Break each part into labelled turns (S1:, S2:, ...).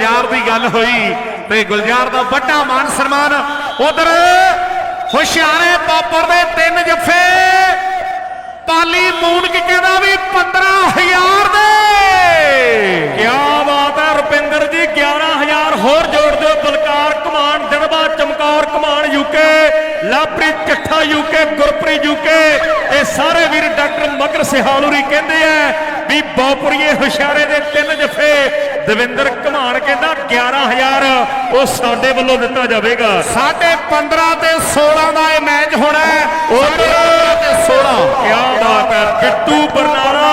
S1: ਗੁਲਜ਼ਾਰ ਦੀ ਗੱਲ ਹੋਈ ਤੇ ਗੁਲਜ਼ਾਰ ਦਾ ਵੱਡਾ ਮਾਨ ਸਨਮਾਨ ਉਧਰ ਹੁਸ਼ਿਆਰੇ ਪਾਪਰ ਦੇ ਤਿੰਨ ਜੱਫੇ। ਪਾਲੀ ਮੂਨਕ ਕਹਿੰਦਾ ਵੀ 15000 ਦੇ।
S2: ਕਿਆ ਬਾਤ ਹੈ ਰੁਪਿੰਦਰ ਜੀ 11000 ਹੋਰ ਜੋੜ ਦਿਓ ਬਲਕਾਰ ਕਮਾਨ ਦਿਨਬਾ ਚਮਕੌਰ ਕਮਾਨ UK Lapreet Chattha UK Gurpreet UK ਇਹ ਸਾਰੇ ਵੀਰ ਡਾਕਟਰ ਮਗਰ ਸਿਹਾਲੂਰੀ ਕਹਿੰਦੇ ਆ ਵੀ ਬੌਪੁਰੀਏ ਹੁਸ਼ਿਆਰੇ ਦੇ ਤਿੰਨ ਜਫੇ ਦਵਿੰਦਰ ਕਮਾਨ ਕਹਿੰਦਾ 11000 ਉਹ ਸਾਡੇ ਵੱਲੋਂ ਦਿੱਤਾ ਜਾਵੇਗਾ।
S1: ਸਾਢੇ 15 ਤੇ 16 ਦਾ ਇਹ ਮੈਚ ਹੋਣਾ ਹੈ। ਉਧਰ ਤੇ 16
S2: ਕਿਆ ਬਾਤ ਹੈ। ਬਿੱਟੂ ਬਰਨਾਲਾ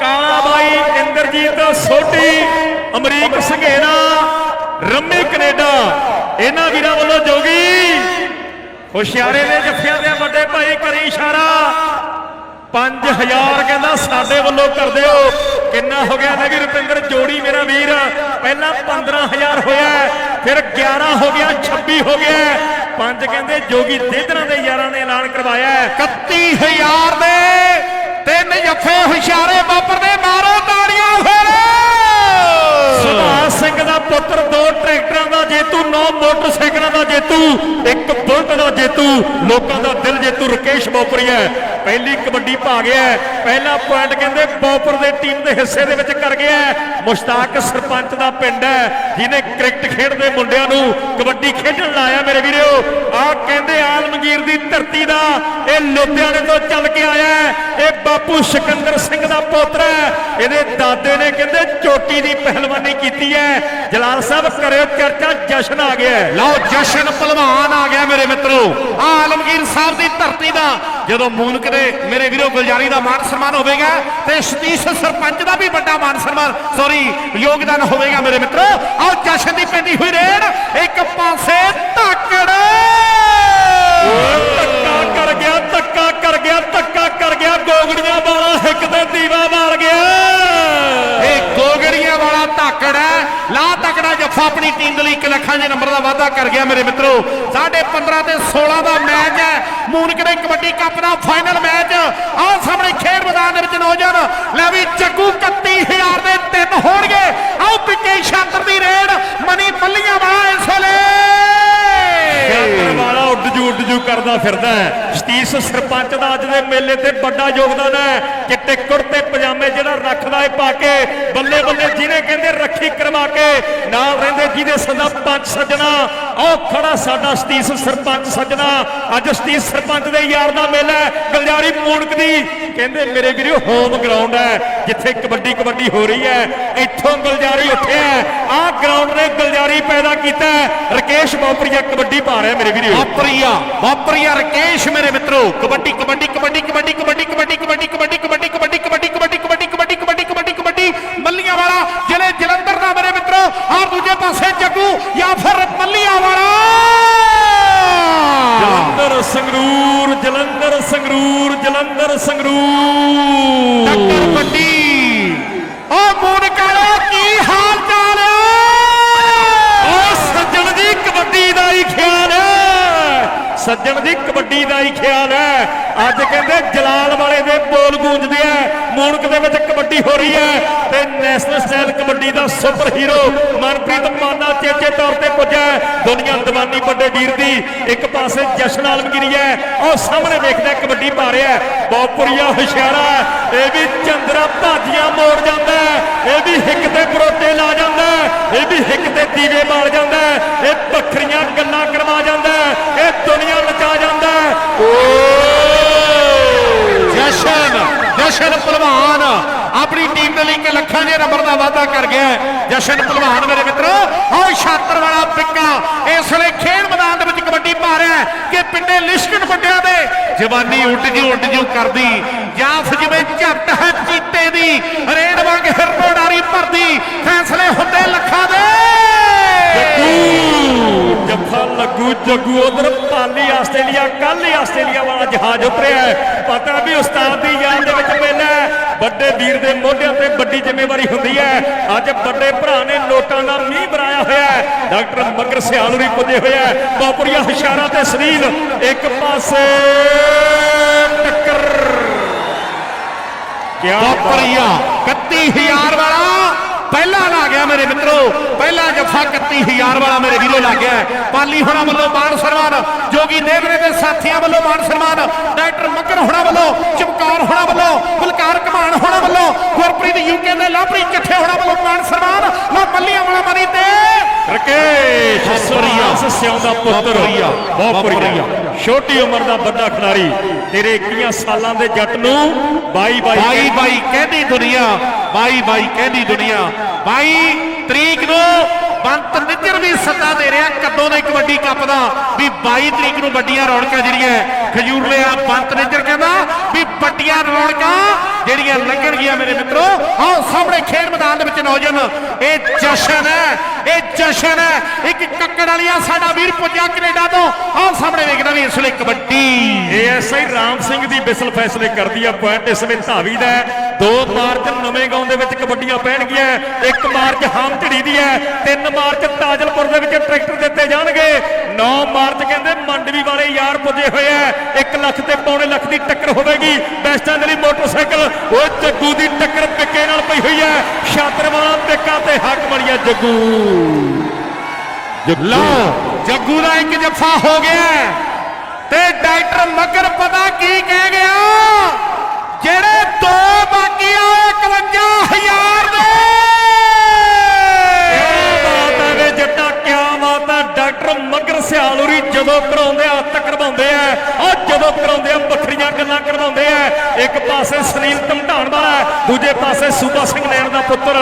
S2: ਕਾਲਾ ਬਾਈ ਇੰਦਰਜੀਤ ਸੋਢੀ ਅਮਰੀਕ ਸੰਘੇਨਾ ਰੰਮੀ ਕੈਨੇਡਾ। ਇਹਨਾਂ ਵੀਰਾਂ ਵੱਲੋਂ ਜੋਗੀ। ਹੁਸ਼ਿਆਰੇ ਦੇ ਜੱਫਿਆਂ ਦੇ ਵੱਡੇ ਭਾਈ ਕਰੀ ਇਸ਼ਾਰਾ। 5000 ਕਹਿੰਦਾ ਸਾਡੇ ਵੱਲੋਂ ਕਰ ਦਿਓ। ਕਿੰਨਾ ਹੋ ਗਿਆ ਨਵੀ ਰੁਪਿੰਦਰ, ਜੋੜੀ ਮੇਰਾ ਵੀਰ। ਪਹਿਲਾਂ 15000 ਹੋਇਆ, ਫਿਰ 11 ਹੋ ਗਿਆ 26 ਹੋ ਗਿਆ। ਪੰਜ ਕਹਿੰਦੇ ਜੋਗੀ ਦੇਦਰਾਂ ਦੇ ਯਾਰਾਂ ਨੇ ਐਲਾਨ ਕਰਵਾਇਆ। ਹੈ
S1: 31000 ਦੇ
S2: ਜੇਤੂ, ਇੱਕ ਬੁਲਟ ਦਾ ਜੇਤੂ, ਲੋਕਾਂ ਦਾ ਦਿਲ ਜੇਤੂ ਰਕੇਸ਼ ਬੋਪਰੀ ਹੈ। ਪਹਿਲੀ ਕਬੱਡੀ ਪਾ ਗਿਆ ਪਹਿਲਾ ਪੁਆਇੰਟ ਕਹਿੰਦੇ ਬੋਪਰ ਦੇ ਟੀਮ ਦੇ ਹਿੱਸੇ ਦੇ ਵਿੱਚ ਕਰ ਗਿਆ ਮੁਸ਼ਤਾਕ ਸਰਪੰਚ ਦਾ ਪਿੰਡ ਹੈ। ਜਿਹਨੇ ਕ੍ਰਿਕਟ ਖੇਡਦੇ ਮੁੰਡਿਆਂ ਨੂੰ ਕਬੱਡੀ ਖੇਡਣ ਲਾਇਆ ਮੇਰੇ ਵੀਰੋ। ਆਹ ਕਹਿੰਦੇ ਆਲਮਗੀਰ ਦੀ ਧਰਤੀ ਦਾ ਇਹ ਲੁਧਿਆਣੇ ਤੋਂ ਚੱਲ ਕੇ ਆਇਆ ਇਹ ਬਾਪੂ ਸਿਕੰਦਰ ਸਿੰਘ ਦਾ ਪੋਤਰਾ ਇਹਦੇ ਦਾਦੇ ਨੇ ਕਹਿੰਦੇ ਚੋਟੀ ਦੀ ਪਹਿਲਵਾਨੀ ਕੀਤੀ ਹੈ। ਜਲਾਲ ਸਾਹਿਬ, ਕਰਿਓ ਚਰਚਾ, ਜਸ਼ਨ ਆ ਗਿਆ
S1: ਲਓ, ਜਸ਼ਨ ਪਹਿਲਵਾਨ ਆ ਗਿਆ ਮੇਰੇ ਮਿੱਤਰੋ। ਆ ਆਲਮਗੀਰ ਸਾਹਿਬ ਦੀ ਧਰਤੀ ਦਾ, ਜਦੋਂ ਮੂਨਕ ਦੇ ਮੇਰੇ ਵੀਰੋ ਗੁਲਜਾਰੀ ਦਾ ਮਾਨ ਸਨਮਾਨ ਹੋਵੇਗਾ, ਤੇ ਸਤੀਸ਼ ਸਰਪੰਚ ਦਾ ਵੀ ਵੱਡਾ ਮਾਨ ਸਨਮਾਨ ਸੌਰੀ ਯੋਗਦਾਨ ਹੋਵੇਗਾ ਮੇਰੇ ਮਿੱਤਰੋ। ਆਓ ਜਸ਼ਨ ਦੀ ਪੈਂਦੀ ਹੋਈ ਰੇਡ ਇੱਕ ਪਾਸੇ ਧਾਕੜ।
S2: ਕਰ ਗਿਆ ਧੱਕਾ ਕਰ ਗਿਆ ਗੋਗੜੀਆਂ ਵਾਲਾ ਹਿੱਕ ਤੇ ਦੀਵਾ ਮਾਰ ਗਿਆ।
S1: ਇਹ ਗੋਗੜੀਆਂ ਵਾਲਾ ਧਾਕੜ ਲਾ ਤਕੜਾ ਜੱਫਾ ਆਪਣੀ ਟੀਮ ਦੇ ਲਈ 1 ਲੱਖਾਂ ਦੇ ਨੰਬਰ ਦਾ ਵਾਅਦਾ ਕਰ ਗਿਆ ਮੇਰੇ ਮਿੱਤਰੋ। ਸਾਢੇ 15 ਤੇ 16 ਦਾ ਮੈਚ ਹੈ। ਮੂਨਕ ਦੇ ਕਬੱਡੀ ਕੱਪ ਦਾ ਫਾਈਨਲ ਮੈਚ। ਆਹ ਸਾਹਮਣੇ ਖੇਡ ਮੈਦਾਨ ਦੇ ਵਿੱਚ ਨੌਜਵਾਨ ਲੈ ਵੀ ਜੱਗੂ 31000 ਦੇ ਤਿੰਨ ਹੋਣਗੇ। ਆਹ ਪਿੱਛੇ ਸ਼ਾਤਰ ਦੀ ਰੇਡ। ਮਨੀ ਮੱਲੀਆਂ ਵਾਲਾ ਇਸ ਵੇਲੇ।
S2: ਜੂ ਕਰਦਾ ਫਿਰਦਾ ਹੈ। ਸਤੀਸ਼ ਸਰਪੰਚ ਦਾ ਅੱਜ ਦੇ ਮੇਲੇ ਤੇ ਵੱਡਾ ਯੋਗਦਾਨ ਹੈ। ਚਿੱਟੇ ਕੁੜਤੇ ਪਜਾਮੇ ਜਿਹੜਾ ਰੱਖਦਾ ਏ ਪਾ ਕੇ, ਬੱਲੇ ਬੱਲੇ ਜਿਹਨੇ ਕਹਿੰਦੇ ਰੱਖੀ ਕਰਵਾ ਕੇ, ਨਾਲ ਰਹਿੰਦੇ ਜਿਹਦੇ ਸਦਾ ਪੰਜ ਸੱਜਣਾ ਉਹ ਖੜਾ ਸਾਡਾ ਸਤੀਸ਼ ਸਰਪੰਚ ਸੱਜਣਾ, ਅੱਜ ਸਤੀਸ਼ ਸਰਪੰਚ ਦੇ ਯਾਰ ਦਾ ਮੇਲਾ ਗਲਜਾਰੀ ਮੂਣਕ ਦੀ ਕਹਿੰਦੇ ਮੇਰੇ ਵੀਰੋ ਹੋਮ ਗਰਾਊਂਡ ਹੈ, ਜਿੱਥੇ ਕਬੱਡੀ ਕਬੱਡੀ ਹੋ ਰਹੀ ਹੈ, ਇੱਥੋਂ ਗਲਜਾਰੀ ਉੱਠਿਆ ਆਹ ਗਰਾਊਂਡ ਨੇ ਗਲਜਾਰੀ ਪੈਦਾ ਕੀਤਾ ਹੈ। ਰਕੇਸ਼ ਬੋਪਰੀਆ ਕਬੱਡੀ ਪਾ ਰਿਹਾ ਮੇਰੇ ਵੀਰੋ
S1: ਵਾਪਰੀਆ ਵਾਪਰੀਆ ਰਕੇਸ਼ ਮੇਰੇ ਮਿੱਤਰੋ ਕਬੱਡੀ ਕਬੱਡੀ ਕਬੱਡੀ ਕਬੱਡੀ ਕਬੱਡੀ ਕਬੱਡੀ ਕਬੱਡੀ ਕਬੱਡੀ ਕਬੱਡੀ ਕਬੱਡੀ ਕਬੱਡੀ ਕਬੱਡੀ ਕਬੱਡੀ ਕਬੱਡੀ ਕਬੱਡੀ ਕਬੱਡੀ ਕਬੱਡੀ ਮੱਲੀਆਂ ਵਾਲਾ ਜ਼ਿਲ੍ਹੇ ਜਲੰਧਰ ਦਾ ਮੇਰੇ ਮਿੱਤਰੋ ਔਰ ਦੂਜੇ ਪਾਸੇ ਜੱਗੂ ਜਾਂ ਫਿਰ ਮੱਲੀਆਂ ਵਾਲਾ
S2: ਜਲੰਧਰ ਸੰਗਰੂਰ ਜਲੰਧਰ ਸੰਗਰੂਰ ਜਲੰਧਰ ਸੰਗਰੂਰ
S1: ਟੱਕਰ ਵੱਡੀ ਓ ਮੂਨਕਾਲਾ ਕੀ ਹਾਲ ਚਾਲ
S2: ਉਹ ਸੱਜਣ ਦੀ ਕਬੱਡੀ ਦਾ ਹੀ ਖਿਆਲ ਹੈ ਸੱਜਣ ਦੀ ਕਬੱਡੀ ਦਾ ਹੀ ਖਿਆਲ ਹੈ ਅੱਜ ਕਹਿੰਦੇ ਜਲਾਲ ਵਾਲੇ ਦੇ ਬੋਲ ਗੂੰਜਦੇ ਆ ਮੂਣਕ ਦੇ ਵਿੱਚ ਕਬੱਡੀ ਹੋ ਰਹੀ ਹੈ ਤੇ ਨੈਸ਼ਨਲ ਸਟਾਈਲ ਕਬੱਡੀ ਦਾ ਸੁਪਰ ਹੀਰੋ ਮਨਪ੍ਰੀਤ ਮਾਨਾ ਚੇਚੇ ਤੌਰ ਤੇ ਪੁੱਜਾ ਦੁਨੀਆ ਦੀਵਾਨੀ ਵੱਡੇ ਵੀਰ ਦੀ ਇੱਕ ਪਾਸੇ ਜਸ਼ਨ ਆਲਮਗੀਰੀ ਹੈ ਉਹ ਸਾਹਮਣੇ ਵੇਖਦਾ ਕਬੱਡੀ ਪਾ ਰਿਹਾ ਹੈ। ਹੁਸ਼ਿਆਰਾ ਹੈ। ਇਹ ਵੀ ਚੰਦਰਾ ਭਾਜੀਆਂ ਮੋੜ ਜਾਂਦਾ ਹੈ। ਇਹ ਵੀ ਹਿੱਕ ਤੇ ਬਰੋਟੇ ਲਾ ਜਾਂਦਾ ਹੈ। ਇਹ ਵੀ ਹਿੱਕ ਤੇ ਦੀਵੇ ਬਾਲ ਜਾਂਦਾ ਇਹ ਵੱਖਰੀਆਂ ਗੱਲਾਂ ਕਰਵਾ ਜਾਂਦਾ ਇਹ ਦੁਨੀਆ ਨਚਾ ਜਾਂਦਾ ਓ
S1: ਜਸ਼ਨ ਜਸ਼ਨ ਪਹਿਲਵਾਨ ਆਪਣੀ ਟੀਮ ਦੇ ਲਈ ਇੱਕ ਲੱਖਾਂ ਦੇ ਨੰਬਰ ਦਾ ਵਾਅਦਾ ਕਰ ਗਿਆ ਜਸ਼ਨ ਪਹਿਲਵਾਨ ਮੇਰੇ ਮਿੱਤਰੋ ਔਰ ਛਾਤਰ ਵਾਲਾ ਪਿੱਕਾ ਇਸ ਵੇਲੇ ਖੇਡ ਮੈਦਾਨ ਦੇ ਵਿੱਚ ਕਬੱਡੀ ਪਾ ਰਿਹਾ ਕਿ ਪਿੰਡੇ ਲਿਸ਼ਕਣ ਵੱਡਿਆਂ ਦੇ ਜਵਾਨੀ ਉੱਡ ਜੂ ਉੱਡ ਜੂ ਕਰਦੀ। ਜਾਫ ਜਿਵੇਂ ਝੱਟ ਹੈ ਚੀਤੇ ਦੀ, ਰੇਡ ਵਾਂਗ ਹਿਰਨੋੜਾਰੀ ਭਰਦੀ।
S2: ਜੱਫਾ ਜੱਗੂ ਉਧਰ ਪਾਲੀ ਆਸਟ੍ਰੇਲੀਆ ਕੱਲ ਹੀ ਆਸਟ੍ਰੇਲੀਆ ਵਾਲਾ ਜਹਾਜ਼ ਉਤਰਿਆ ਪਤਾ ਵੀ ਉਸਤਾਦ ਦੀ ਯਾਦ ਦੇ ਵਿੱਚ ਮੇਲਾ ਵੱਡੇ ਵੀਰ ਦੇ ਮੋਢਿਆਂ ਤੇ ਵੱਡੀ ਜ਼ਿੰਮੇਵਾਰੀ ਹੁੰਦੀ ਹੈ। ਅੱਜ ਵੱਡੇ ਭਰਾ ਨੇ ਨੋਟਾਂ ਦਾ ਮੀਂਹ ਬਰਾਇਆ ਹੋਇਆ ਹੈ। ਡਾਕਟਰ ਮਗਰ ਸਿਆਲੂਰੀ ਪੁੱਜੇ ਹੋਇਆ ਹੈ। ਬਾਪੁਰੀਆ ਹੁਸ਼ਿਆਰਾ ਤੇ ਸਰੀਲ ਇੱਕ ਪਾਸੇ ਟੱਕਰ। ਕਿਆ ਬਾਤ।
S1: ਵਾਪਰੀਆ 31000 ਵਾਲਾ ਪਹਿਲਾ ਲਾ ਗਿਆ ਮੇਰੇ ਮਿੱਤਰੋ। 31000 ਵਾਲਾ ਮੇਰੇ ਵੀਰੋ ਲੱਗ ਗਿਆ। ਹੈ। ਪਾਲੀ ਹੋਣਾ ਵੱਲੋਂ ਮਾਨ ਸਨਮਾਨ ਜੋਗੀ ਨੇਵਰੇ ਦੇ ਸਾਥੀਆਂ ਵੱਲੋਂ ਮਾਨ ਸਨਮਾਨ ਡਾਕਟਰ ਮੱਕਰ ਹੋਣਾ ਵੱਲੋਂ ਚਮਕਾਰ ਹੋਣਾ ਵੱਲੋਂ ਬਲਕਾਰ ਕਮਾਨ ਹੋਣਾ ਵੱਲੋਂ ਗੁਰਪ੍ਰੀਤ ਯੂਕੇ ਦੇ ਲਾਭਰੀ ਚੱਠੇ ਹੋਣਾ ਵੱਲੋਂ ਮਾਨ ਸਨਮਾਨ ਲੋ ਮੱਲੀਆਂ ਵਾਲਾ ਮਰੀ ਤੇ
S2: ਰਕੇਸ਼ ਸਰੀਆ ਸਿਉਂ ਦਾ ਪੁੱਤਰ। ਬਹੁਤ
S1: ਬਾਪਰੀਆ।
S2: ਛੋਟੀ ਉਮਰ ਦਾ ਵੱਡਾ ਖਿਡਾਰੀ। ਤੇਰੇ 21 ਸਾਲਾਂ ਦੇ ਜੱਟ ਨੂੰ 22 22
S1: ਬਾਈ ਬਾਈ ਕਹਿੰਦੀ ਦੁਨੀਆ ਬਾਈ ਬਾਈ ਕਹਿੰਦੀ ਦੁਨੀਆ। ਬਾਈ ਤਰੀਕ ਨੂੰ ਬੰਤ ਨਿੱਜਰ ਵੀ ਸੱਦਾ ਦੇ ਰਿਹਾ, ਕਦੋਂ ਦੇ ਕਬੱਡੀ ਕੱਪ ਦਾ, ਵੀ 22 ਤਰੀਕ ਨੂੰ ਵੱਡੀਆਂ ਰੌਣਕਾਂ ਜਿਹੜੀਆਂ ਖਜੂਰ ਲਿਆ ਬੰਤ ਨਿੱਜਰ ਕਹਿੰਦਾ ਵੀ ਵੱਡੀਆਂ ਰੌਣਕਾਂ ਜਿਹੜੀਆਂ ਲੱਗਣਗੀਆਂ ਮੇਰੇ ਮਿੱਤਰੋ। ਆਓ ਸਾਹਮਣੇ ਖੇਡ ਮੈਦਾਨ ਦੇ ਵਿੱਚ ਨੌਜਵਾਨ, ਇਹ ਜਸ਼ਨ ਹੈ, ਇਹ ਜਸ਼ਨ ਹੈ, ਇੱਕ ਕੱਕੜ ਵਾਲੀਆ ਸਾਡਾ ਵੀਰ ਪੁੱਜਿਆ ਕੈਨੇਡਾ ਤੋਂ। ਆਹ ਸਾਹਮਣੇ ਵੇਖਦਾ ਵੀ ਇਸ ਵੇਲੇ ਕਬੱਡੀ।
S2: ਇਹ ਏਐਸਆਈ ਰਾਮ ਸਿੰਘ ਦੀ ਬਿਸਲ ਫੈਸਲੇ ਕਰਦੀ ਆ, ਪੁਆਇੰਟ ਇਸ ਵਿੱਚ ਧਾਵੀ ਦਾ ਹੈ। ਦੋ ਮਾਰਚ ਨਵੇਂ ਗਾਉਂ ਦੇ ਵਿੱਚ ਕਬੱਡੀਆਂ ਪੈਣਗੀਆਂ। ਇੱਕ ਮਾਰਚ ਹਾਮਝੜੀ ਦੀ ਹੈ ਤਿੰਨ ਮਾਰਚ ਤਾਜਲਪੁਰ ਦੇ ਵਿੱਚ ਟਰੈਕਟਰ ਦਿੱਤੇ ਜਾਣਗੇ। 9 ਮਾਰਚ ਕਹਿੰਦੇ ਮੰਡਵੀ ਵਾਲੇ ਯਾਰ ਪੁੱਜੇ ਹੋਏ ਆ। 1 ਲੱਖ ਤੇ ਪੌਣੇ ਲੱਖ ਦੀ ਟੱਕਰ ਹੋਵੇਗੀ। ਬੈਸਟਾਂ ਦੇ ਲਈ ਮੋਟਰਸਾਈਕਲ। ਉਹ ਜੱਗੂ ਦੀ ਟੱਕਰ ਪਿੱਕੇ ਨਾਲ ਪਈ ਹੋਈ ਹੈ। ਛਾਤਰ ਵਾਲਾ ਪਿੱਕਾ ਤੇ ਹੱਕ ਵਾਲੀਆ ਜੱਗੂ।
S1: ਲਓ ਜੱਗੂ ਦਾ ਇੱਕ ਜੱਫਾ ਹੋ ਗਿਆ। ਤੇ ਡਾਕਟਰ ਮਗਰ ਪਤਾ ਕੀ ਕਹਿ ਗਿਆ? ਜਿਹੜੇ ਦੋ ਬਾਕੀ ਆ 51000 ਦੇ।
S2: ਕਿਆ ਬਾਤ ਜੱਟਾ ਕਿਆ ਬਾਤ ਡਾਕਟਰ ਮਗਰ ਸਿਆਲੂਰੀ ਜਦੋਂ ਕਰਾਉਂਦੇ ਆ ਹੱਥ ਕਰਵਾਉਂਦੇ ਆ ਆ ਜਦੋਂ ਕਰਾਉਂਦੇ ਆ ਵੱਖਰੀਆਂ ਗੱਲਾਂ ਕਰਵਾਉਂਦੇ ਆ ਇੱਕ ਪਾਸੇ ਸੁਨੀਲ ਧਮਧਾਣ ਵਾਲਾ, ਦੂਜੇ ਪਾਸੇ ਸੂਬਾ ਸਿੰਘ ਨੈਣ ਦਾ ਪੁੱਤਰ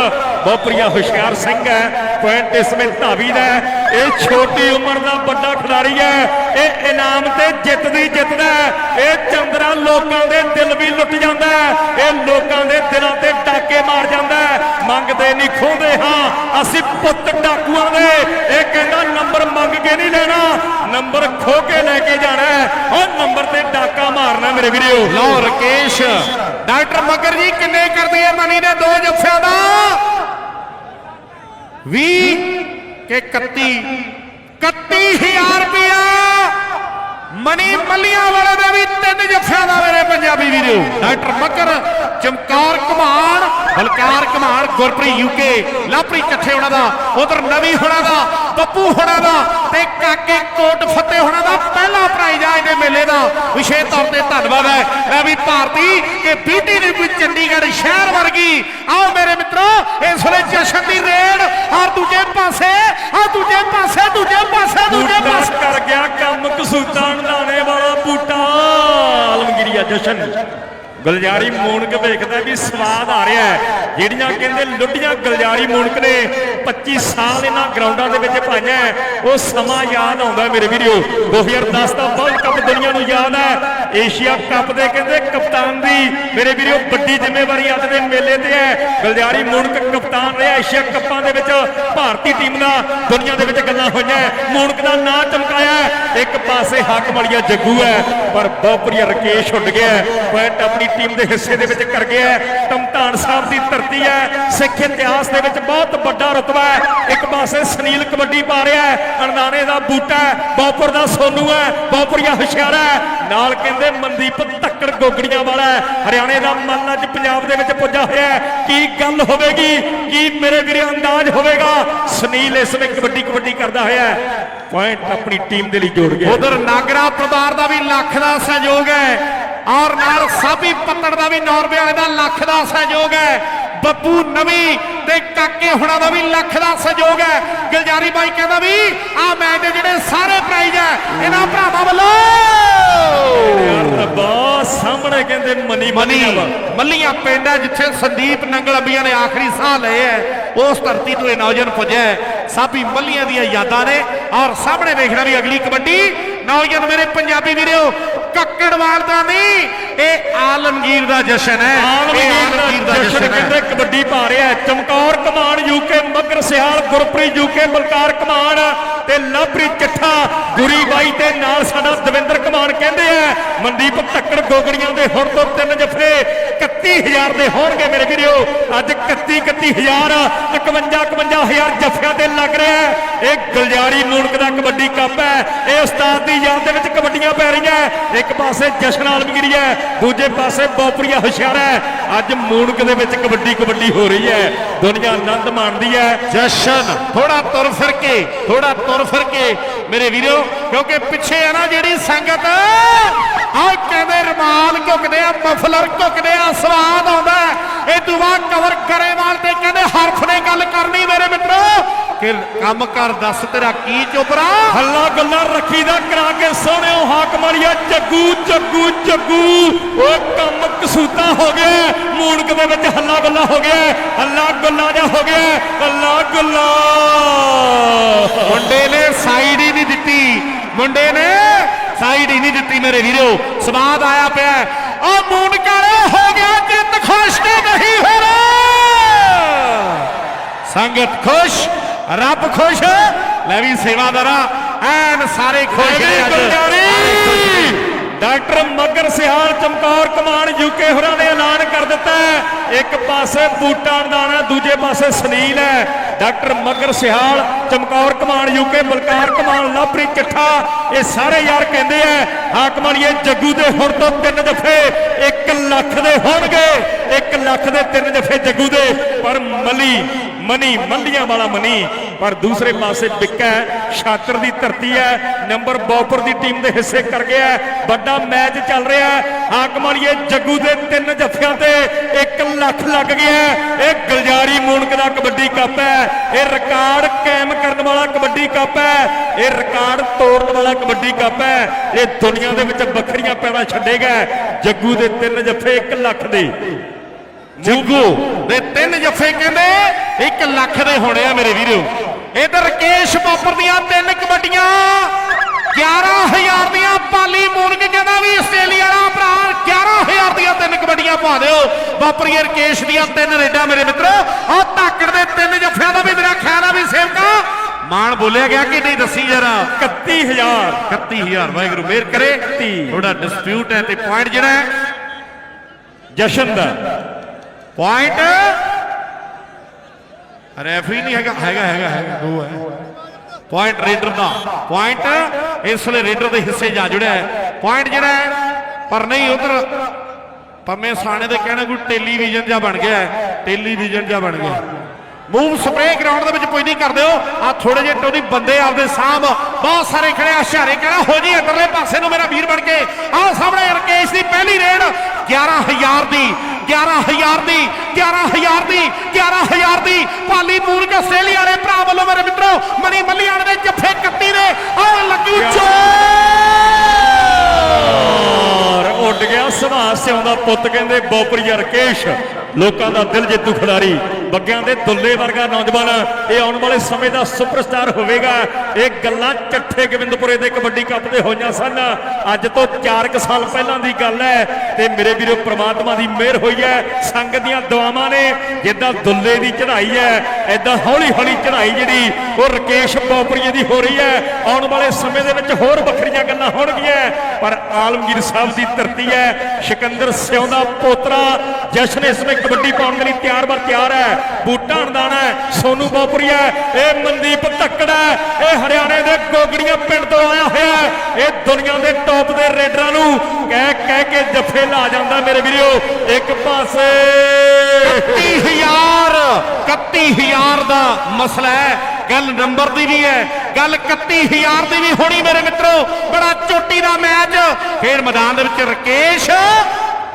S2: ਬਹੁਤ ਹੁਸ਼ਿਆਰ ਸਿੰਘ ਹੈ, ਪੁਆਇੰਟ ਇਸ ਵਿੱਚ ਧਾਵੀ ਦਾ ਇਹ ਛੋਟੀ ਉਮਰ ਦਾ ਵੱਡਾ ਖਿਡਾਰੀ ਹੈ। ਇਹ ਇਨਾਮ ਤੇ ਜਿੱਤਦੀ ਜਿੱਤਦਾ ਇਹ ਚੰਦਰਾ ਲੋਕਾਂ ਦੇ ਦਿਲ ਵੀ ਲੁੱਟ ਜਾਂਦਾ ਇਹ ਲੋਕਾਂ ਦੇ ਦਿਲਾਂ ਤੇ ਡਾਕੇ ਮਾਰ ਜਾਂਦਾ ਮੰਗਦੇ ਨਹੀਂ, ਖੋਹਦੇ, ਹਾਂ, ਅਸੀਂ ਪੁੱਤ ਡਾਕੂਆਂ ਦੇ। ਇਹ ਕਹਿੰਦਾ, ਨੰਬਰ ਮੰਗ ਕੇ ਨਹੀਂ ਲੈਣਾ। ਨੰਬਰ ਖੋ ਕੇ ਲੈ ਕੇ ਜਾਣਾ ਉਹ ਨੰਬਰ ਤੇ ਡਾਕਾ ਮਾਰਨਾ ਮੇਰੇ ਵੀਰੋ।
S1: ਲਓ ਰਕੇਸ਼, ਡਾਕਟਰ ਮਗਰ ਜੀ ਕਿੰਨੇ ਕਰਦੀ ਹੈ ਮਨੀ ਦੇ ਦੋ ਜੱਫਿਆਂ ਦਾ? 20 ਕੇ 31 31000 ਰੁਪਇਆ। ਮਨੀ ਮੱਲੀਆਂ ਵਾਲੇ ਦੇ ਵੀ ਤਿੰਨ ਜੱਫਿਆਂ ਦਾ ਮੇਰੇ ਪੰਜਾਬੀ ਵੀਰੋ। ਡਾਕਟਰ ਮੱਕਰ, ਚਮਕਾਰ ਕਮਾਨ ਬਲਕਾਰ ਕਮਾਨ ਗੁਰਪ੍ਰੀਤ ਯੂਕੇ ਲਾਪਰੀ ਚੱਠੇ ਉਹਨਾਂ ਦਾ, ਉਧਰ ਨਵੀ ਹੋਣਾ ਦਾ ਪੱਪੂ ਹੋਣਾ ਦਾ ਤੇ ਕਾਕੇ ਕੋਟ ਫਤਿਹ ਹੋਣਾ ਦਾ ਪਹਿਲਾ ਪ੍ਰਾਈਜ਼ ਆ ਇਹਦੇ ਮੇਲੇ ਦਾ। ਵਿਸ਼ੇਸ਼ ਤੌਰ ਤੇ ਧੰਨਵਾਦ ਹੈ। ਮੈਂ ਵੀ ਭਾਰਤੀ ਕਿ ਬੀਟੀ ਨੇ ਵੀ ਚੰਡੀਗੜ੍ਹ ਸ਼ਹਿਰ ਵਰਗੀ। ਆਓ ਮੇਰੇ ਮਿੱਤਰੋ ਇਸ ਵੇਲੇ ਜਸ਼ਨ ਦੀ ਰੇਡ ਔਰ ਦੂਜੇ ਪਾਸੇ ਆ ਦੂਜੇ ਪਾਸੇ ਦੂਜੇ ਪਾਸੇ ਦੂਜੇ ਪਾਸੇ।
S2: ਕਰ ਗਿਆ ਕੰਮ ਕਸੂਤਾ ਲਾਣੇ ਵਾਲਾ ਬੂਟਾ। ਆਲਮਗੀਰੀਆ ਜਸ਼ਨ। ਗਲਜਾਰੀ ਮੂਨਕ ਵੇਖਦਾ ਵੀ ਸਵਾਦ ਆ ਰਿਹਾ ਹੈ। ਜਿਹੜੀਆਂ ਕਹਿੰਦੇ ਲੁੱਡੀਆਂ ਗਲਜਾਰੀ ਮੂਨਕ ਨੇ 25 ਸਾਲ ਇਹਨਾਂ ਗਰਾਊਂਡਾਂ ਦੇ ਵਿੱਚ ਪਾਈਆਂ ਉਹ ਸਮਾਂ ਯਾਦ ਆਉਂਦਾ ਮੇਰੇ ਵੀਰੋ। 2010 ਦਾ ਵਰਲਡ ਕੱਪ ਦੁਨੀਆ ਨੂੰ ਯਾਦ ਹੈ। ਏਸ਼ੀਆ ਕੱਪ ਦੇ ਕਹਿੰਦੇ ਕਪਤਾਨ ਦੀ। ਮੇਰੇ ਵੀਰੋ, ਵੱਡੀ ਜ਼ਿੰਮੇਵਾਰੀ ਅੱਜ ਦੇ ਮੇਲੇ ਤੇ ਹੈ। ਗਲਜਾਰੀ ਮੂਨਕ ਕਪਤਾਨ ਰਿਹਾ ਏਸ਼ੀਆ ਕੱਪਾਂ ਦੇ ਵਿੱਚ ਭਾਰਤੀ ਟੀਮ ਦਾ ਦੁਨੀਆ ਦੇ ਵਿੱਚ ਗੱਲਾਂ ਹੋਈਆਂ। ਮੂਣਕ ਦਾ ਨਾਂ ਚਮਕਾਇਆ ਇੱਕ ਪਾਸੇ ਹੱਕ ਵਾਲੀਆ ਜੱਗੂ ਹੈ, ਪਰ ਬਹੁਪਰੀਆ ਰਕੇਸ਼ ਉੱਡ ਗਿਆ ਪੁਆਇੰਟ ਆਪਣੀ ਟੀਮ ਦੇ ਹਿੱਸੇ ਦੇ ਵਿੱਚ ਕਰ ਗਿਆ ਹੈ। ਸਾਹਿਬ ਦੀ ਧਰਤੀ ਹੈ। ਸਿੱਖ ਇਤਿਹਾਸ ਦੇ ਵਿੱਚ ਬਹੁਤ ਵੱਡਾ ਰਤਬਾ ਹੈ। ਇੱਕ ਪਾਸੇ ਸੁਨੀਲ ਕਬੱਡੀ ਪਾ ਰਿਹਾ ਹੈ। ਅਣਦਾਣੇ ਦਾ ਬੂਟਾ ਹੈ। ਬਹੁਪੁਰ ਦਾ ਸੋਨੂ ਹੈ। ਬਹੁਪਰੀਆ ਹੁਸ਼ਿਆਰਾ ਹੈ। ਨਾਲ ਕਹਿੰਦੇ ਮਨਦੀਪ ਧੱਕੜ ਗੋਗੜੀਆਂ ਵਾਲਾ ਹੈ। ਹਰਿਆਣੇ ਦਾ ਮਨ ਅੱਜ ਪੰਜਾਬ ਦੇ ਵਿੱਚ ਪੁੱਜਾ ਹੋਇਆ ਹੈ। ਕੀ ਗੱਲ ਹੋਵੇਗੀ? ਕੀ ਮੇਰੇ ਵੀਰੇ ਅੰਦਾਜ਼ ਹੋਵੇਗਾ? ਸੁਨੀਲ ਇਸ ਵਿੱਚ ਕਬੱਡੀ ਕਬੱਡੀ ਕਰਦਾ ਹੋਇਆ ਹੈ। ਪੁਆਇੰਟ ਆਪਣੀ ਟੀਮ ਦੇ ਲਈ ਜੋੜ ਗਿਆ
S1: ਉਧਰ ਨਾਗਰਾ ਪਰਿਵਾਰ ਦਾ ਵੀ ਲੱਖ ਦਾ ਸਹਿਯੋਗ ਹੈ। ਔਰ ਨਾਲ ਸਾਬੀ ਪੱਤੜ ਦਾ ਵੀ ਨੌਰਵੇ ਵਾਲੇ ਦਾ ਲੱਖ ਦਾ ਸਹਿਯੋਗ ਹੈ। ਬੱਬੂ ਨਵੀ ਤੇ ਕਾਕੇ ਹੁਣਾਂ ਦਾ ਵੀ ਲੱਖ ਦਾ ਸਹਿਯੋਗ ਹੈ। ਗੁਲਜਾਰੀ ਬਾਈ ਕਹਿੰਦਾ ਵੀ ਆ ਮੈਚ ਦੇ ਜਿਹੜੇ ਸਾਰੇ ਪ੍ਰਾਈਜ਼ ਹੈ ਇਹਨਾਂ ਭਰਾਵਾਂ ਵੱਲੋਂ।
S2: ਰੱਬਾ ਸਾਹਮਣੇ ਕਹਿੰਦੇ ਮਨੀ
S1: ਮਨੀ ਮੱਲੀਆਂ ਪਿੰਡ ਹੈ ਜਿੱਥੇ ਸੰਦੀਪ ਨੰਗਲ ਅੰਬੀਆਂ ਨੇ ਆਖਰੀ ਸਾਹ ਲਏ ਹੈ ਉਸ ਧਰਤੀ ਤੋਂ ਇਹ ਨੌਜਵਾਨ ਪੁੱਜਿਆ ਸਾਬੀ ਮੱਲੀਆਂ ਦੀਆਂ ਯਾਦਾਂ ਨੇ ਔਰ ਸਾਹਮਣੇ ਵੇਖਣਾ ਵੀ ਅਗਲੀ ਕਬੱਡੀ। ਨੌਜਵਾਨ ਮੇਰੇ ਪੰਜਾਬੀ ਵੀਰੋ ਕੱਕੜਵਾਲ ਦਾ ਨਹੀਂ। ਇਹ ਆਲਮਗੀਰ ਦਾ ਜਸ਼ਨ ਹੈ। ਇਹ
S2: ਆਲਮਗੀਰ ਦਾ ਜਸ਼ਨ ਕਹਿੰਦੇ ਕਬੱਡੀ ਪਾ ਰਿਹਾ ਚਮਕੌਰ ਕਮਾਨ ਯੂਕੇ ਮਗਰ ਸਿਹਾਲ ਗੁਰਪ੍ਰੀਤ ਯੂਕੇ ਬਲਕਾਰ ਕਮਾਨ ਤੇ ਲਵਪ੍ਰੀਤ ਚੱਠਾ, ਗੁਰੀ ਬਾਈ ਤੇ ਨਾਲ ਸਾਡਾ ਦਵਿੰਦਰ ਕਮਾਨ ਕਹਿੰਦੇ ਆ, ਮਨਦੀਪ ਧੱਕੜ ਗੋਗੜੀਆਂ ਦੇ ਹੁਰ ਤੋਂ ਤਿੰਨ ਜਫੇ 31000 ਦੇ ਹੋਣਗੇ ਮੇਰੇ ਵੀਰੋ। ਅੱਜ 31 31000 51 51000 ਜਫਿਆਂ ਤੇ ਲੱਗ ਰਿਹਾ ਇਹ ਗੁਲਜਾਰੀ ਮੂਨਕ ਦਾ ਕਬੱਡੀ ਕੱਪ ਹੈ। ਇਹ ਉਸਤਾਦ ਦੀ ਯਾਦ ਦੇ ਵਿੱਚ ਕਬੱਡੀਆਂ ਪੈ ਰਹੀਆਂ ਇੱਕ ਪਾਸੇ ਜਸ਼ਨ ਆਲਮਗੀਰੀ ਹੈ, ਦੂਜੇ ਪਾਸੇ ਬੋਪਰੀਆ ਹੁਸ਼ਿਆਰ ਹੈ। ਅੱਜ ਮੂਣਕ ਦੇ ਵਿੱਚ ਕਬੱਡੀ ਕਬੱਡੀ ਹੋ ਰਹੀ ਹੈ। ਦੁਨੀਆ ਆਨੰਦ ਮਾਣਦੀ ਹੈ।
S1: ਜਸ਼ਨ ਥੋੜਾ ਤੁਰ ਫਿਰ ਕੇ ਥੋੜਾ ਤੁਰ ਫਿਰ ਕੇ। ਮੇਰੇ ਵੀਰੋ, ਕਿਉਂਕਿ ਪਿੱਛੇ ਆ ਨਾ ਜਿਹੜੀ ਸੰਗਤ ਆਹ ਕਹਿੰਦੇ ਰਮਾਲ ਝੁਕਦੇ ਆ, ਮਫਲਰ ਝੁਕਦੇ ਆ, ਸਵਾਦ ਆਉਂਦਾ ਇਹ ਤੋਂ ਕਵਰ ਕਰੇ ਕਰੇਵਾਲ ਤੇ ਕਹਿੰਦੇ ਹਰਫ ਨੇ ਗੱਲ ਕਰਨੀ ਮੇਰੇ ਮਿੱਤਰੋ। ਕਿ ਕੰਮ ਕਰ ਦੱਸ ਤੇਰਾ ਕੀ ਚੋਬਰਾ
S2: ਹੱਲਾ ਗੱਲਾਂ ਰੱਖੀ ਦਾ ਕਰਾ ਕੇ ਸੋਹਣਿਓ ਹਾਕ ਮਾਰੀਆ ਜੱਗੂ ਜੱਗੂ ਜੱਗੂ ਉਹ ਕੰਮ ਕਸੂਤਾ ਹੋ ਗਿਆ। ਮੂਣਕ ਦੇ ਵਿੱਚ ਹੱਲਾ ਗੱਲਾਂ ਹੋ ਗਿਆ। ਹੱਲਾ ਗੱਲਾਂ ਜਿਹਾ ਹੋ ਗਿਆ। ਹੱਲਾ ਗੱਲਾਂ।
S1: ਮੁੰਡੇ ਨੇ ਸਾਈਡ ਹੀ ਨਹੀਂ ਦਿੱਤੀ। ਮੁੰਡੇ ਨੇ ਸਾਈਡ ਹੀ ਨਹੀਂ ਦਿੱਤੀ ਮੇਰੇ ਵੀਰੋ। ਸਵਾਦ ਆਇਆ ਪਿਆ। ਉਹ ਮੂਨ ਕਾਲੇ ਹੋ ਗਿਆ ਜਿੱਤ ਖੁਸ਼ ਨਹੀਂ ਹੋ ਰਿਹਾ ਸੰਗਤ ਖੁਸ਼। ਰੱਬ ਖੁਸ਼। ਲੈ ਵੀ ਸੇਵਾਦਾਰਾ ਐਨ ਸਾਰੇ ਖੁਸ਼ ਨੇ ਅੱਜ।
S2: ਡਾਕਟਰ ਮਗਰ ਸਿਹਾਲ ਚਮਕੌਰ ਕਮਾਨ ਯੂਕੇ ਹੋਰਾਂ ਨੇ ਐਲਾਨ ਕਰ ਦਿੱਤਾ। ਇੱਕ ਪਾਸੇ ਬੂਟਾ ਦਾਣਾ ਦੂਜੇ ਪਾਸੇ ਸੁਨੀਲ ਹੈ। ਡਾਕਟਰ ਮਗਰ ਸਿਹਾਲ ਚਮਕੌਰ ਕਮਾਨ ਯੂਕੇ ਬਲਕਾਰ ਕਮਾਨ ਲਾਪਰੀ ਚੱਠਾ ਇਹ ਸਾਰੇ ਯਾਰ ਕਹਿੰਦੇ ਆ ਹਾਕਮਾਨੀਏ ਜੱਗੂ ਦੇ ਹੁਣ ਤੋਂ ਤਿੰਨ ਜਫੇ 1 ਲੱਖ ਦੇ ਹੋਣਗੇ। 1 ਲੱਖ ਦੇ ਤਿੰਨ ਜਫੇ ਜੱਗੂ ਦੇ ਪਰ ਮਲੀ ਮਨੀ ਮੱਲੀਆਂ ਵਾਲਾ ਮਨੀ। ਪਰ ਦੂਸਰੇ ਪਾਸੇ ਬਿੱਕਾ ਛਾਤਰ ਦੀ ਧਰਤੀ ਹੈ, ਨੰਬਰ ਬੌਪਰ ਦੀ ਟੀਮ ਦੇ ਹਿੱਸੇ ਕਰ ਗਿਆ ਵੱਡਾ ਮੈਚ ਚੱਲ ਰਿਹਾ ਹੈ। ਜੱਗੂ ਦੇ ਤਿੰਨ ਜੱਫਿਆਂ ਤੇ 1 ਲੱਖ ਲੱਗ ਗਿਆ ਇਹ ਗਲਜਾਰੀ ਮੂਣਕ ਦਾ ਕਬੱਡੀ ਕੱਪ ਹੈ। ਇਹ ਰਿਕਾਰਡ ਕਾਇਮ ਕਰਨ ਵਾਲਾ ਕਬੱਡੀ ਕੱਪ ਹੈ। ਇਹ ਰਿਕਾਰਡ ਤੋੜਨ ਵਾਲਾ ਕਬੱਡੀ ਕੱਪ ਹੈ। ਇਹ ਦੁਨੀਆ ਦੇ ਵਿੱਚ ਵੱਖਰੀਆਂ ਪੈਣਾ ਛੱਡੇਗਾ ਜੱਗੂ ਦੇ ਤਿੰਨ ਜੱਫੇ 1 ਲੱਖ ਦੇ।
S1: ਜੱਗੂ ਦੇ ਤਿੰਨ ਜੱਫੇ ਕਹਿੰਦੇ 1 ਲੱਖ ਦੇ ਹੋਣੇ ਆ ਮੇਰੇ ਵੀਰੋ। ਇਧਰ ਰਕੇਸ਼ ਬਾਪਰ ਦੀਆਂ ਤਿੰਨ ਕਬੱਡੀਆਂ 11000 ਦੀਆਂ ਪਾਲੀ ਮੂਨਕ ਕਹਿੰਦਾ ਵੀ ਆਸਟ੍ਰੇਲੀਆ ਵਾਲਾ ਭਰਾ 11000 ਦੀਆਂ ਤਿੰਨ ਕਬੱਡੀਆਂ ਪਾ ਦਿਓ। ਬਾਪਰੀਏ ਰਕੇਸ਼ ਦੀਆਂ ਤਿੰਨ ਰੇਡਾਂ ਮੇਰੇ ਮਿੱਤਰੋ। ਆਹ ਧਾਕੜ ਦੇ ਤਿੰਨ ਜੱਫਿਆਂ ਦਾ ਵੀ ਮੇਰਾ ਖਿਆਲ ਆ ਵੀ ਸੇਵਕਾ। ਮਾਨ ਬੋਲਿਆ ਗਿਆ ਕਿ ਨਹੀਂ ਦੱਸੀ ਜਰਾ?
S2: 31000
S1: 31000 ਵਾਹਿਗੁਰੂ ਮਿਹਰ ਕਰੇ। ਥੋੜਾ ਡਿਸਪਿਊਟ ਹੈ ਤੇ ਪੁਆਇੰਟ ਜਿਹੜਾ ਹੈ।
S2: ਜਸ਼ਨ ਦਾ।
S1: ਪੁਆਇੰਟ ਰੈਫਰੀ ਨਹੀਂ ਹੈਗਾ ਹੈਗਾ ਹੈਗਾ ਹੈਗਾ ਦੋ ਹੈ। ਪੁਆਇੰਟ ਰੇਡਰ ਦਾ। ਪੁਆਇੰਟ ਇਸ ਵੇਲੇ ਰੇਡਰ ਦੇ ਹਿੱਸੇ ਜਾ ਜੁੜਿਆ ਪੁਆਇੰਟ ਜਿਹੜਾ ਹੈ, ਪਰ ਨਹੀਂ ਉਧਰ ਪੰਮੇ ਸਾਣੇ ਦੇ ਕਹਿਣਾ ਕੋਈ ਟੈਲੀਵਿਜ਼ਨ ਜਾਂ ਬਣ ਗਿਆ ਟੈਲੀਵਿਜ਼ਨ ਜਾਂ ਬਣ ਗਿਆ ਮੂਵ ਸਪਰੇ ਗਰਾਊਂਡ ਦੇ ਵਿੱਚ ਕੋਈ ਨਹੀਂ ਕਰਦੇ ਹੋ ਆ ਥੋੜੇ ਜਿਹੇ ਟੋਨੀ ਬੰਦੇ ਆਪਦੇ ਸਾਹਮ ਬਹੁਤ ਸਾਰੇ ਖੜੇ ਆ, ਹਸ਼ਿਆਰੇ ਕਹਿਣਾ ਹੋ ਜੀ ਅੰਦਰਲੇ ਪਾਸੇ ਨੂੰ ਮੇਰਾ ਵੀਰ ਬਣ ਕੇ। ਆਹ ਸਾਹਮਣੇ ਰਕੇਸ਼ ਦੀ ਪਹਿਲੀ ਰੇਡ 11000 ਦੀ। 11000 ਦੀ 11000 ਦੀ 11000 ਦੀ ਪਾਲੀ ਮੂਨਕ ਆਸਟ੍ਰੇਲੀਆ ਦੇ ਭਰਾ ਵੱਲੋਂ ਮੇਰੇ ਮਿੱਤਰੋ ਮਣੀ ਮੱਲੀਆਣ ਦੇ ਜੱਫੇ 31 ਦੇ ਆਹ ਲੱਗੂ
S2: ਔਰ ਉੱਡ ਗਿਆ ਸੁਭਾਸ਼ ਦਾ ਪੁੱਤ ਕਹਿੰਦੇ ਬੋਪਰੀਆ ਰਕੇਸ਼ ਲੋਕਾਂ ਦਾ ਦਿਲ ਜੇਤੂ ਖਿਡਾਰੀ। ਬੱਗਿਆਂ ਦੇ ਦੁੱਲੇ ਵਰਗਾ ਨੌਜਵਾਨ ਇਹ ਆਉਣ ਵਾਲੇ ਸਮੇਂ ਦਾ ਸੁਪਰਸਟਾਰ ਹੋਵੇਗਾ। ਇਹ ਗੱਲਾਂ ਚੱਠੇ ਗੋਬਿੰਦਪੁਰੇ ਦੇ ਕਬੱਡੀ ਕੱਪ ਦੇ ਹੋਈਆਂ ਸਨ। ਅੱਜ ਤੋਂ 4 ਸਾਲ ਪਹਿਲਾਂ ਦੀ ਗੱਲ ਹੈ ਤੇ ਮੇਰੇ ਵੀਰੋ, ਪ੍ਰਮਾਤਮਾ ਦੀ ਮਿਹਰ ਹੋਈ ਹੈ। ਸੰਗਤ ਦੀਆਂ ਦੁਆਵਾਂ ਨੇ ਜਿੱਦਾਂ ਦੁੱਲੇ ਦੀ ਚੜ੍ਹਾਈ ਹੈ ਐਦਾਂ ਹੌਲੀ ਹੌਲੀ ਚੜ੍ਹਾਈ ਜਿਹੜੀ, ਉਹ ਰਕੇਸ਼ ਬੋਪਰੀਏ ਦੀ ਹੋ ਰਹੀ ਹੈ। ਆਉਣ ਵਾਲੇ ਸਮੇਂ ਦੇ ਵਿੱਚ ਹੋਰ ਵੱਖਰੀਆਂ ਗੱਲਾਂ ਹੋਣਗੀਆਂ। ਪਰ ਆਲਮਗੀਰ ਸਾਹਿਬ ਦੀ ਧਰਤੀ ਹੈ ਸਿਕੰਦਰ ਸਿਉਂ ਦਾ ਪੋਤਰਾ ਜਸ਼ਨ ਇਸ ਵਿੱਚ ਕਬੱਡੀ ਪਾਉਣ ਦੇ ਲਈ ਤਿਆਰ ਬਰ ਤਿਆਰ ਹੈ। ਬੂਟਾ ਹੰਦਾਣਾ ਸੋਨੂ ਬੋਪਰੀਆ ਇਹ ਮਨਦੀਪ ਧੱਕੜਾ ਇਹ ਹਰਿਆਣੇ ਦੇ ਗੋਗੜੀਆਂ ਪਿੰਡ ਤੋਂ ਆਇਆ ਹੋਇਆ ਇਹ ਦੁਨੀਆ ਦੇ ਟੌਪ ਦੇ ਰੇਡਰਾਂ ਨੂੰ ਕਹਿ ਕਹਿ ਕੇ ਜੱਫੇ ਲਾ ਜਾਂਦਾ ਮੇਰੇ ਵੀਰੋ। ਇੱਕ ਪਾਸੇ
S1: 31000 31000 ਦਾ ਮਸਲਾ ਹੈ। ਗੱਲ ਨੰਬਰ ਦੀ ਵੀ ਹੈ, ਗੱਲ 31000 ਦੀ ਵੀ ਹੋਣੀ ਮੇਰੇ ਮਿੱਤਰੋ। ਬੜਾ ਚੋਟੀ ਦਾ ਮੈਚ। ਖੇਡ ਮੈਦਾਨ ਦੇ ਵਿੱਚ ਰਕੇਸ਼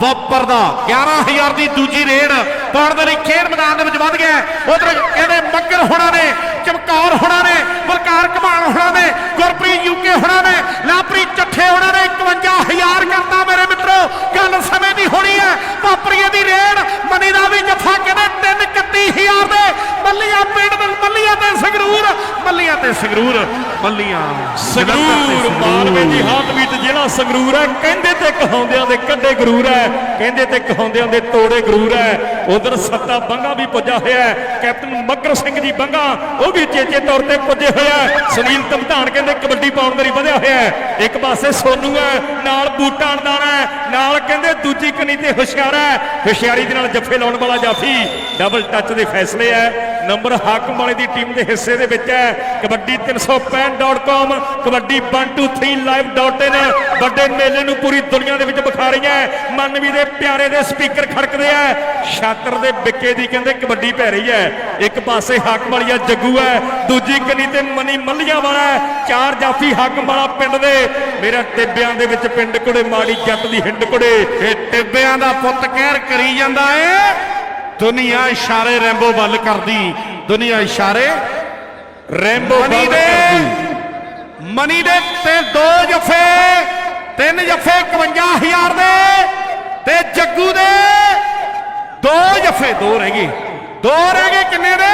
S1: ਬੱਪਰ ਦਾ। 11000 ਦੀ ਦੂਜੀ ਰੇਡ ਪਾਉਣ ਦੇ ਲਈ ਖੇਡ ਮੈਦਾਨ ਦੇ ਵਿੱਚ ਵੱਧ ਗਿਆ। ਉਧਰ ਕਹਿੰਦੇ ਮੱਗਰ ਹੋਣਾ ਨੇ ਚਮਕੌਰ ਹੋਣਾ ਨੇ ਬਲਕਾਰ ਕਮਾਨ ਹੋਣਾ ਨੇ ਗੁਰਪ੍ਰੀਤ ਯੂਕੇ ਹੋਣਾ ਨੇ ਲਾਪਰੀ ਚੱਠੇ ਹੋਣਾ ਨੇ 51000 ਕਰਤਾ ਮੇਰੇ ਮਿੱਤਰੋ ਗੱਲ ਸਮੇਂ ਦੀ ਹੋਣੀ ਹੈ। ਪਾਪਰੀਏ ਦੀ ਰੇਡ ਮਨੀ ਦਾ ਵੀ ਜੱਫਾ ਕਹਿੰਦੇ 3 31000 ਦੇ? ਮੱਲੀਆਂ ਪਿੰਡ ਦੇ ਮੱਲੀਆਂ ਤੇ ਸੰਗਰੂਰ ਮੱਲੀਆਂ ਤੇ ਸੰਗਰੂਰ ਮੱਲੀਆਂ।
S2: ਸੰਗਰੂਰ ਮਾਲਵੇ ਦੀ ਹਾਰਟਬੀਟ ਜ਼ਿਲ੍ਹਾ ਸੰਗਰੂਰ ਹੈ ਕਹਿੰਦੇ ਤੇ ਕਹਾਉਂਦਿਆਂ ਦੇ ਕੱਡੇ ਗਰੂਰ ਹੈ ਕਹਿੰਦੇ ਤੇ ਕਹਾਉਂਦਿਆਂ ਦੇ ਤੋੜੇ ਗਰੂਰ ਹੈ। ਉਧਰ ਸੱਤਾ ਬੰਗਾ ਵੀ ਪੁੱਜਾ ਹੋਇਆ ਹੈ। ਕੈਪਟਨ ਮੱਗਰ ਸਿੰਘ ਜੀ ਬੰਗਾ ਉਹ ਵੀ ਚੇਚੇ ਤੌਰ ਤੇ ਪੁੱਜੇ ਹੋਇਆ ਹੈ। ਸੁਨੀਲ ਧਮਧਾਨ ਕਹਿੰਦੇ ਕਬੱਡੀ ਪਾਉਣ ਦੇ ਲਈ ਵਧਿਆ ਹੋਇਆ ਹੈ। ਇੱਕ ਪਾਸੇ ਸੋਨੂ ਹੈ ਨਾਲ ਬੂਟਾ ਅਣਦਾਣਾ ਹੈ। ਨਾਲ ਕਹਿੰਦੇ ਦੂਜੀ ਕਨੀ ਤੇ ਹੁਸ਼ਿਆਰਾ ਹੈ। ਹੁਸ਼ਿਆਰੀ ਦੇ ਨਾਲ ਜੱਫੇ ਲਾਉਣ ਵਾਲਾ ਜਾਫੀ। ਡਬਲ ਟੱਚ ਦੇ ਫੈਸਲੇ ਹੈ। ਨੰਬਰ ਹਾਕਮ ਵਾਲੇ ਦੀ ਟੀਮ ਦੇ ਹਿੱਸੇ ਦੇ ਵਿੱਚ ਹੈ। ਕਬੱਡੀ 365.com ਕਬੱਡੀ 123 ਵੱਡੇ ਮੇਲੇ ਨੂੰ ਪੂਰੀ ਦੁਨੀਆ ਦੇ ਵਿੱਚ ਵਿਖਾ ਰਹੀਆਂ ਮਨਵੀ ਦੇ ਪਿਆਰੇ ਦੇ ਸਪੀਕਰ ਖੜਕਦੇ ਆ। ਛਾਤਰ ਦੇ ਬਿੱਕੇ ਦੀ ਕਹਿੰਦੇ ਕਬੱਡੀ ਪੈ ਰਹੀ ਹੈ। ਇੱਕ ਪਾਸੇ ਹਾਕਮ ਵਾਲੀਆ ਜੱਗੂ ਹੈ, ਦੂਜੀ ਕਨੀ ਤੇ ਮਨੀ ਮੱਲੀਆਂ ਵਾਲਾ ਚਾਰ ਜਾਫੀ ਹਾਕਮ ਵਾਲਾ ਪਿੰਡ ਦੇ। ਮੇਰਾ ਟਿੱਬਿਆਂ ਦੇ ਵਿੱਚ ਪਿੰਡ ਕੁੜੇ ਮਾੜੀ ਜੱਟ ਦੀ ਹਿੰਡ ਕੁੜੇ
S1: ਇਹ ਟਿੱਬਿਆਂ ਦਾ ਪੁੱਤ ਕਹਿਰ ਕਰੀ ਜਾਂਦਾ ਏ। ਦੁਨੀਆ ਇਸ਼ਾਰੇ ਰੈਂਬੋ ਵੱਲ ਕਰਦੀ। ਦੁਨੀਆ ਇਸ਼ਾਰੇ
S2: ਰੈਂਬੋ ਵੱਲ ਕਰਦੀ।
S1: ਮਨੀ ਦੇ ਤੇ ਦੋ ਜਫੇ ਤਿੰਨ ਜਫੇ 51000 ਦੇ ਤੇ ਜੱਗੂ ਦੇ ਦੋ ਜਫੇ। ਦੋ ਰਹਿ ਗਏ। ਦੋ ਰਹਿ ਗਏ ਕਿੰਨੇ ਦੇ?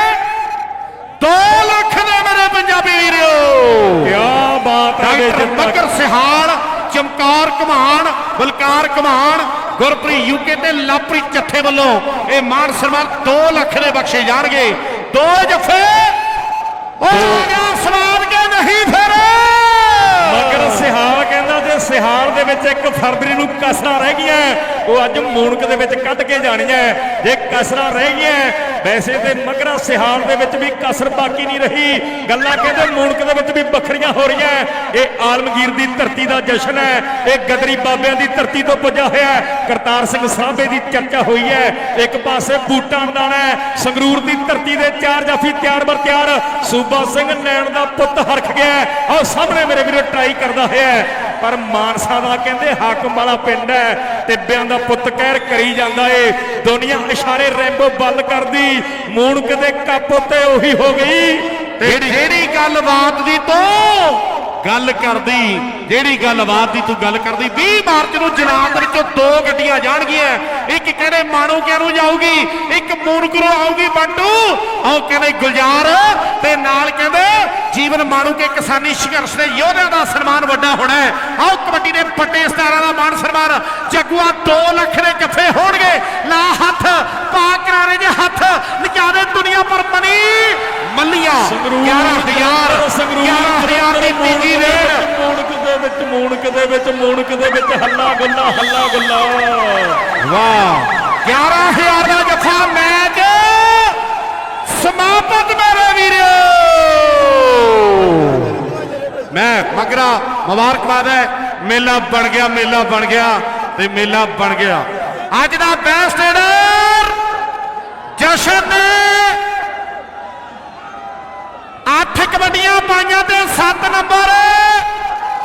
S1: 2 ਲੱਖ ਦੇ ਮੇਰੇ ਪੰਜਾਬੀ ਵੀਰੋ।
S2: ਕਿਆ ਬਾਤ ਹੈ
S1: ਡਾਕਟਰ ਸਿਹਾਲ ਚਮਕਾਰ ਕਮਾਨ ਬਲਕਾਰ ਕਮਾਨ ਗੁਰਪ੍ਰੀਤ ਯੂਕੇ ਤੇ ਲਾਪਰੀ ਚੱਠੇ ਵੱਲੋਂ ਇਹ ਮਾਨ ਸਨਮਾਨ 2 ਲੱਖ ਦੇ ਬਖਸ਼ੇ ਜਾਣਗੇ। ਦੋ ਜਫੇ ਉਹ ਗਿਆ ਸਵਾਦ ਕੇ ਨਹੀਂ ਫਿਰ।
S2: ਮਗਰ ਸਿਹਾਲ ਕਹਿੰਦਾ ਜੇ ਸਿਹਾਲ ਦੇ ਵਿੱਚ ਇੱਕ ਫਰਵਰੀ ਨੂੰ ਕਸਰਾਂ ਰਹਿ ਗਈਆਂ ਉਹ ਅੱਜ ਮੂਣਕ ਦੇ ਵਿੱਚ ਕੱਢ ਕੇ ਜਾਣੀਆਂ। ਜੇ ਕਸਰਾਂ ਰਹਿ ਗਈਆਂ ਵੈਸੇ ਤੇ ਮਗਰਾ ਸਿਹਾਲ ਦੇ ਵਿੱਚ ਵੀ ਕਸਰ ਬਾਕੀ ਨਹੀਂ ਰਹੀ। ਗੱਲਾਂ ਕਹਿੰਦੇ ਮੂਣਕ ਦੇ ਵਿੱਚ ਵੀ ਵੱਖਰੀਆਂ ਹੋ ਰਹੀਆਂ। ਇਹ ਆਲਮਗੀਰ ਦੀ ਧਰਤੀ ਦਾ ਜਸ਼ਨ ਹੈ। ਇਹ ਗਦਰੀ ਬਾਬਿਆਂ ਦੀ ਧਰਤੀ ਤੋਂ ਪੁੱਜਾ ਹੋਇਆ ਕਰਤਾਰ ਸਿੰਘ ਸਾਹਬੇ ਦੀ ਚਰਚਾ ਹੋਈ ਹੈ। ਇੱਕ ਪਾਸੇ ਬੂਟਾਂ ਦਾ ਸੰਗਰੂਰ ਦੀ ਧਰਤੀ ਦੇ ਚਾਰ ਜਾਫੀ ਤਿਆਰ ਬਰ ਤਿਆਰ। ਸੂਬਾ ਸਿੰਘ ਨੈਣ ਦਾ ਪੁੱਤ ਹਰਖ ਗਿਆ ਆਹ ਸਾਹਮਣੇ ਮੇਰੇ ਵੀਰੋ, ਟਰਾਈ ਕਰਦਾ ਹੋਇਆ ਪਰ ਮਾਨਸਾ ਦਾ ਕਹਿੰਦੇ ਹਾਕਮ ਵਾਲਾ ਪਿੰਡ ਹੈ ਟਿੱਬਿਆਂ ਦਾ ਪੁੱਤ ਕਹਿਰ ਕਰੀ ਜਾਂਦਾ ਏ। ਦੁਨੀਆ ਇਸ਼ਾਰੇ ਰੈਂਬੋ ਬੱਲ ਕਰਦੀ ਮੂਣਕ ਦੇ ਕੱਪ ਉੱਤੇ ਉਹੀ ਹੋ ਗਈ।
S1: ਜਿਹੜੀ ਗੱਲਬਾਤ ਦੀ ਤੂੰ ਗੱਲ ਕਰਦੀ ਜਿਹੜੀ ਗੱਲਬਾਤ ਦੀ ਤੂੰ ਗੱਲ ਕਰਦੀ 20 ਮਾਰਚ ਨੂੰ ਜਨਾਬ ਦੇ ਵਿੱਚੋਂ ਦੋ ਗੱਡੀਆਂ ਜਾਣਗੀਆਂ। ਇੱਕ ਕਹਿੰਦੇ ਮਾਣੂਕਿਆਂ ਨੂੰ ਜਾਊਗੀ ਇੱਕ ਮੂਨਕਰੋਂ ਆਊਗੀ ਬੰਟੂ। ਆਹ ਕਹਿੰਦੇ ਗੁਲਜ਼ਾਰ ਤੇ ਨਾਲ ਕਹਿੰਦੇ ਜੀਵਨ ਮਾਣੂਕੇ ਕਿਸਾਨੀ ਸੰਘਰਸ਼ ਦੇ ਯੋਧਿਆਂ ਦਾ ਸਨਮਾਨ ਵੱਡਾ ਹੋਣਾ ਹੈ। ਆਹ ਕਬੱਡੀ ਦੇ ਪੱਟੇ ਸਟਾਰਾਂ ਦਾ ਮਾਣ ਸਨਮਾਨ। ਜਗੂਆ 2 ਲੱਖ ਦੇ ਜੱਫੇ ਹੋਣਗੇ। ਲਾ ਹੱਥ ਪਾ ਕਰਾਰੇ ਦੇ ਹੱਥ। ਦੇ ਦੁਨੀਆ ਪਰ ਮਨੀ ਮੱਲੀਆਂ।
S2: ਸੰਗਰੂਰ
S1: 11000
S2: ਸੰਗਰੂਰ
S1: 11000 ਦੀ ਤੀਜੀ ਰੇਡ
S2: ਮੂਣਕ ਦੇ ਵਿੱਚ ਮੂਣਕ ਦੇ ਵਿੱਚ ਮੂਣਕ ਦੇ ਵਿੱਚ ਹੱਲਾ ਗੁੱਲਾ ਹੱਲਾ ਗੁੱਲਾ।
S1: ਵਾਹ। 11000 ਦਾ ਜੱਫਾ ਮੈਚ ਸਮਾਪਤ ਮੇਰੇ ਵੀਰੋ ਮੈਂ ਮਗਰਾ ਮੁਬਾਰਕਬਾਦ ਹੈ ਮੇਲਾ ਬਣ ਗਿਆ ਮੇਲਾ ਬਣ ਗਿਆ ਤੇ ਮੇਲਾ ਬਣ ਗਿਆ ਅੱਜ ਦਾ ਬੈਸਟ ਏਡਰ ਜਸ਼ਨ ਨੇ ਅੱਠ ਕਬੱਡੀਆਂ ਪਾਈਆਂ ਤੇ 7 ਨੰਬਰ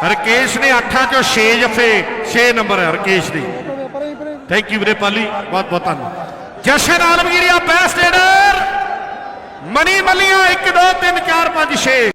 S1: ਰਕੇਸ਼ ਨੇ 8 ਚੋਂ 6 ਜਫੇ 6 ਨੰਬਰ ਹੈ ਰਕੇਸ਼ ਦੀ ਥੈਂਕ ਯੂ ਵੀਰੇ ਪਾਲੀ ਬਹੁਤ ਬਹੁਤ ਧੰਨਵਾਦ ਜਸ਼ਨ ਆਲਮਗੀਰੀਆ ਬੈਸਟ ਏਡਰ ਮਨੀ ਮੱਲੀਆਂ 1 2 3 4 5 6